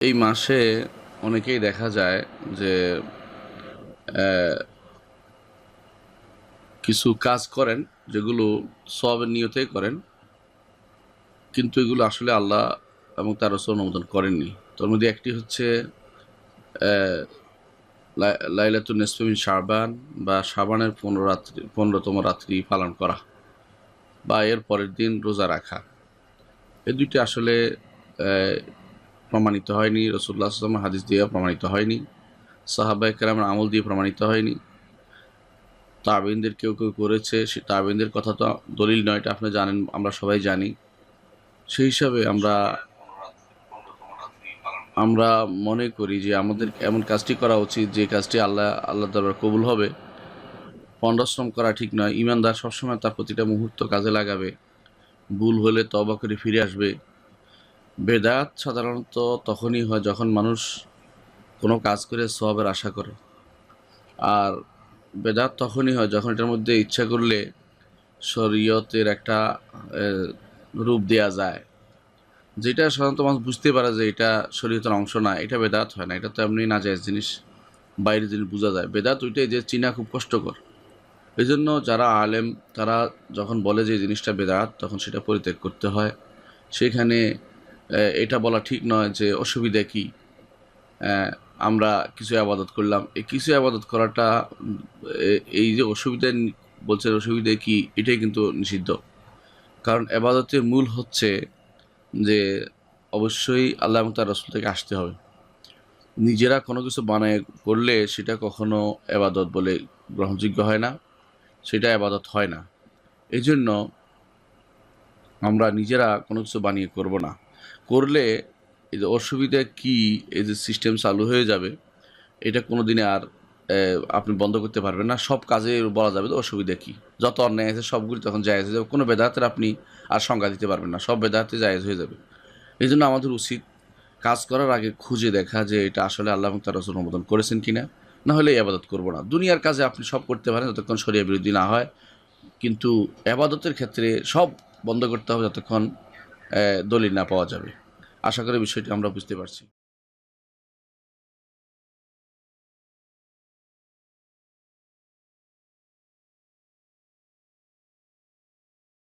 এই মাসে অনেকেই দেখা যায় যে কিছু কাজ করেন যেগুলো সবের নিয়তেই করেন কিন্তু এগুলো আসলে আল্লাহ এবং তার রসুল অনুমোদন করেননি। তোর মধ্যে একটি হচ্ছে আহ, লাই- লাইলাতুন নিসফিন শাবান বা শাবানের পনেরো রাত্রি পনেরোতম রাত্রি পালন করা বা এর পরের দিন রোজা রাখা। এই দুইটি আসলে প্রমাণিত হয়নি রসুল্লাহ আসলাম হাদিস দিয়ে প্রমাণিত হয়নি সাহাবাই কেরামের আমল দিয়ে প্রমাণিত হয়নি। তাবিনদের কেউ কেউ করেছে, সে তাবিনদের কথা তো দলিল নয়, এটা আপনি জানেন, আমরা সবাই জানি। সেই হিসাবে আমরা আমরা মনে করি যে আমাদের এমন কাজটি করা উচিত, যে কাজটি আল্লাহ আল্লাহ দরবার কবুল হবে। পণ্ডশ্রম করা ঠিক নয় ইমানদার সবসময় তার প্রতিটা মুহূর্ত কাজে লাগাবে। ভুল হলে তবা করে ফিরে আসবে। বেদাত সাধারণত তখনই হয় যখন মানুষ কোনো কাজ করে সবের আশা করে। আর বেদাত তখনই হয় যখন এটার মধ্যে ইচ্ছা করলে শরীয়তের একটা রূপ দেয়া যায়। যেটা সাধারণত মানুষ বুঝতে পারে যে এটা শরীয়তের অংশ না, এটা বেদাত হয় না। এটা তো এমনি না যায় জিনিস, বাইরের জিনিস বোঝা যায়। বেদাত ওইটাই যে চিনা খুব কষ্টকর। এই জন্য যারা আলেম, তারা যখন বলে যে জিনিসটা বেদাত, তখন সেটা পরিত্যাগ করতে হয়। সেখানে এটা বলা ঠিক নয় যে অসুবিধা কি। আমরা কিছু আবাদত করলাম। এই কিছু আবাদত করাটা এই যে অসুবিধা নি- বলছে অসুবিধা কি, এটাই কিন্তু নিষিদ্ধ। কারণ আবাদতের মূল হচ্ছে যে অবশ্যই আল্লাহ এবং তার রসুল থেকে আসতে হবে। নিজেরা কোনো কিছু বানায় করলে সেটা কখনো এবাদত বলে গ্রহণযোগ্য হয় না, সেটা আবাদত হয় না। এই জন্য আমরা নিজেরা কোনো কিছু বানিয়ে করব না। করলে এই যে অসুবিধা কি, এই যে সিস্টেম চালু হয়ে যাবে, এটা কোনো দিনে আর আপনি বন্ধ করতে পারবেন না। সব কাজে বলা যাবে যে অসুবিধা কী। যত অন্যায় আছে সবগুলি তখন জায়েজ হয়ে যাবে। কোনো বেদাতের আপনি আর সংজ্ঞা দিতে পারবেন না। সব বেদাতে জায়েজ হয়ে যাবে। এই জন্য আমাদের উচিত কাজ করার আগে খুঁজে দেখা যে এটা আসলে আল্লাহ তার রসুল অনুমোদন করেছেন কিনা। না হলে আবাদত করব না। দুনিয়ার কাজে আপনি সব করতে পারেন যতক্ষণ শরীর বিরোধী না হয়। কিন্তু আবাদতের ক্ষেত্রে সব বন্ধ করতে হবে যতক্ষণ দলিল না পাওয়া যাবে। আশা করি বিষয়টি আমরা বুঝতে পারছি।